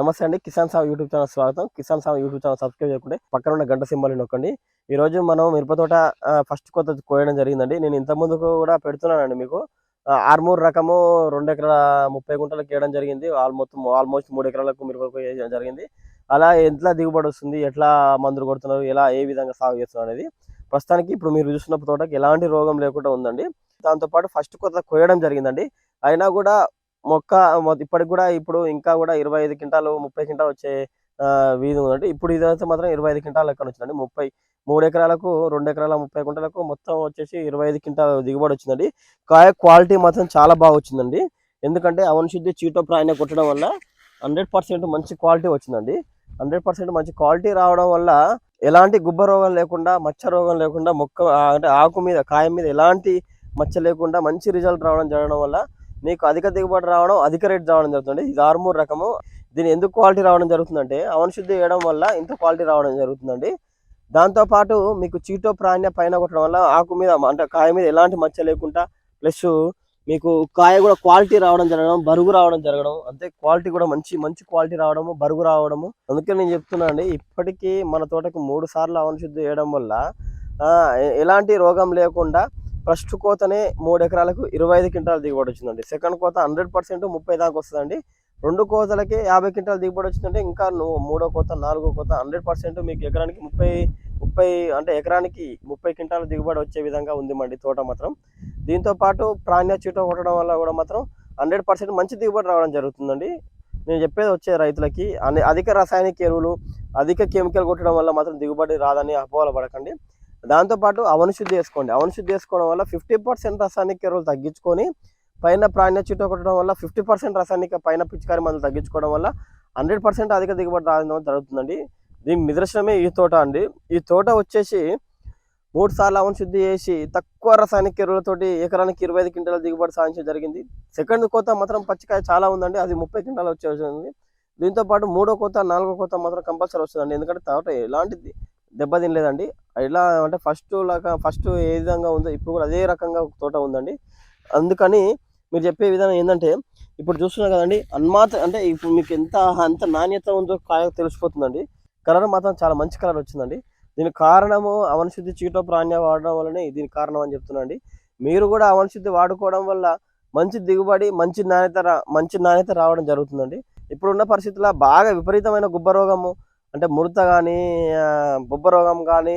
నమస్తే అండి. కిసాన్ సాగు యూట్యూబ్ ఛానల్ స్వాగతం. కిసాన్ సాగు యూట్యూబ్ ఛానల్ సబ్స్క్రైబ్ చేయకుండా పక్కన ఉన్న గంట సింబల్ని నొక్కండి. ఈ రోజు మనం మిరప తోట ఫస్ట్ కొత్త కోయడం జరిగిందండి. నేను ఇంత ముందుకు కూడా పెడుతున్నానండి మీకు. ఆర్మూర్ రకము రెండు ఎకరాల ముప్పై గుంటలకు వేయడం జరిగింది. ఆల్మోస్ట్ ఆల్మోస్ట్ మూడు ఎకరాలకు మిరప వేయడం జరిగింది. అలా ఎట్లా దిగుబడి వస్తుంది? ఎట్లా మందులు కొడుతున్నారు? ఎలా ఏ విధంగా సాగు చేస్తున్నారు అనేది ప్రస్తుతానికి ఇప్పుడు మీరు చూస్తున్న తోటకి ఎలాంటి రోగం లేకుండా ఉందండి. దాంతోపాటు ఫస్ట్ కొత్త కోయడం జరిగిందండి. అయినా కూడా మొక్క ఇప్పటికి కూడా ఇప్పుడు ఇంకా కూడా ఇరవై ఐదు క్వింటాలు ముప్పై క్వింటాలు వచ్చే వీధి ఉందండి. ఇప్పుడు ఇదైతే మాత్రం ఇరవై ఐదు క్వింటాలు ఎక్కడ వచ్చిందండి. ముప్పై మూడు ఎకరాలకు రెండు ఎకరాల ముప్పై క్వింటాలకు మొత్తం వచ్చేసి ఇరవై ఐదు క్వింటాల దిగుబడి వచ్చిందండి. కాయ క్వాలిటీ మాత్రం చాలా బాగా వచ్చిందండి. ఎందుకంటే అవన్ శుద్ధి చీటో ప్రాయణ కొట్టడం వల్ల హండ్రెడ్ పర్సెంట్ మంచి క్వాలిటీ వచ్చిందండి. హండ్రెడ్ పర్సెంట్ మంచి క్వాలిటీ రావడం వల్ల ఎలాంటి గుబ్బ రోగం లేకుండా మచ్చ రోగం లేకుండా మొక్క అంటే ఆకు మీద కాయ మీద ఎలాంటి మచ్చ లేకుండా మంచి రిజల్ట్ రావడం జరగడం వల్ల మీకు అధిక దిగుబడి రావడం అధిక రేట్ రావడం జరుగుతుంది. ఇది ఆర్మూర్ రకము. దీని ఎందుకు క్వాలిటీ రావడం జరుగుతుందంటే అవనశుద్ధి వేయడం వల్ల ఇంత క్వాలిటీ రావడం జరుగుతుందండి. దాంతోపాటు మీకు చీటో ప్రాణ్య పైన కొట్టడం వల్ల ఆకు మీద అంటే కాయ మీద ఎలాంటి మచ్చ లేకుండా ప్లస్ మీకు కాయ కూడా క్వాలిటీ రావడం జరగడం బరుగు రావడం జరగడం అంతే క్వాలిటీ కూడా మంచి మంచి క్వాలిటీ రావడము బరుగు రావడము. అందుకే నేను చెప్తున్నా అండి ఇప్పటికీ మన తోటకు మూడు సార్లు అవనశుద్ధి వేయడం వల్ల ఎలాంటి రోగం లేకుండా ఫస్ట్ కోతనే మూడు ఎకరాలకు ఇరవై ఐదు క్వింటాల దిగుబడి వచ్చిందండి. సెకండ్ కోత హండ్రెడ్ పర్సెంట్ ముప్పై దాకా వస్తుందండి. రెండు కోతలకి యాభై క్వింటాల దిగుబడి వచ్చిందంటే ఇంకా నువ్వు మూడో కోత నాలుగో కోత హండ్రెడ్ పర్సెంట్ మీకు ఎకరానికి ముప్పై ముప్పై అంటే ఎకరానికి ముప్పై క్వింటాల దిగుబడి వచ్చే విధంగా ఉంది మండి తోట మాత్రం. దీంతో పాటు ప్రాణ్య చీట కొట్టడం వల్ల కూడా మాత్రం హండ్రెడ్ పర్సెంట్ మంచి దిగుబడి రావడం జరుగుతుందండి. నేను చెప్పేది వచ్చే రైతులకి అన్ని అధిక రసాయనిక ఎరువులు అధిక కెమికల్ కొట్టడం వల్ల మాత్రం దిగుబడి రాదని అపోహలు పడకండి. దాంతోపాటు అవనశుద్ధి చేసుకోండి. అవనశుద్ధి చేసుకోవడం వల్ల ఫిఫ్టీ పర్సెంట్ రసాయనిక ఎరువులు తగ్గించుకొని పైన ప్రాణ్య చీట కొట్టడం వల్ల ఫిఫ్టీ పర్సెంట్ రసాయనిక పైన పిచికారి మందులు తగ్గించుకోవడం వల్ల హండ్రెడ్ పర్సెంట్ అధిక దిగుబడి రావడం జరుగుతుందండి. దీని నిదర్శనమే ఈ తోట అండి. ఈ తోట వచ్చేసి మూడు సార్లు అవన్ శుద్ధి చేసి తక్కువ రసాయనిక ఎరువులతోటి ఎకరానికి ఇరవై ఐదు క్వింటాల దిగుబడి సాధించడం జరిగింది. సెకండ్ కోత మాత్రం పచ్చికాయ చాలా ఉందండి. అది ముప్పై క్వింటాలు వచ్చేసింది. దీంతో పాటు మూడో కోత నాలుగో కోత మాత్రం కంపల్సరీ వస్తుందండి. ఎందుకంటే తోట ఎలాంటిది దెబ్బ తినలేదండి ఎలా అంటే ఫస్ట్ లాగా ఫస్ట్ ఏ విధంగా ఉందో ఇప్పుడు కూడా అదే రకంగా ఒక తోట ఉందండి. అందుకని మీరు చెప్పే విధానం ఏంటంటే ఇప్పుడు చూస్తున్నారు కదండి అన్మాత్ర అంటే ఇప్పుడు మీకు ఎంత అంత నాణ్యత ఉందో కాయ తెలిసిపోతుందండి. కలర్ మాత్రం చాలా మంచి కలర్ వచ్చిందండి. దీనికి కారణము అవనశుద్ధి చీటో ప్రాణ్య వాడడం వల్లనే దీనికి కారణం అని చెప్తున్నాండి మీరు కూడా అవనశుద్ధి వాడుకోవడం వల్ల మంచి దిగుబడి మంచి నాణ్యత రా- మంచి నాణ్యత రావడం జరుగుతుందండి. ఇప్పుడున్న పరిస్థితుల్లో బాగా విపరీతమైన గుబ్బ రోగము అంటే ముడత కానీ బొబ్బ రోగం కానీ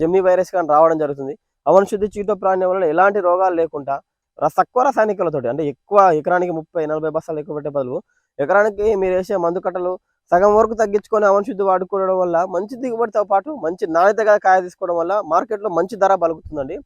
జమ్మి వైరస్ కానీ రావడం జరుగుతుంది. అవనశుద్ధి చీటో ప్రాణ్యం వల్ల ఎలాంటి రోగాలు లేకుండా తక్కువ రసాయనికలతోటి అంటే ఎక్కువ ఎకరానికి ముప్పై నలభై బస్తాలు ఎక్కువ పెట్టే బదులు ఎకరానికి మీరు వేసే మందు కట్టలు సగం వరకు తగ్గించుకొని అవనశుద్ధి వాడుకోవడం వల్ల మంచి దిగుబడితో పాటు మంచి నాణ్యతగా కాయ తీసుకోవడం వల్ల మార్కెట్లో మంచి ధర పలుకుతుందండి.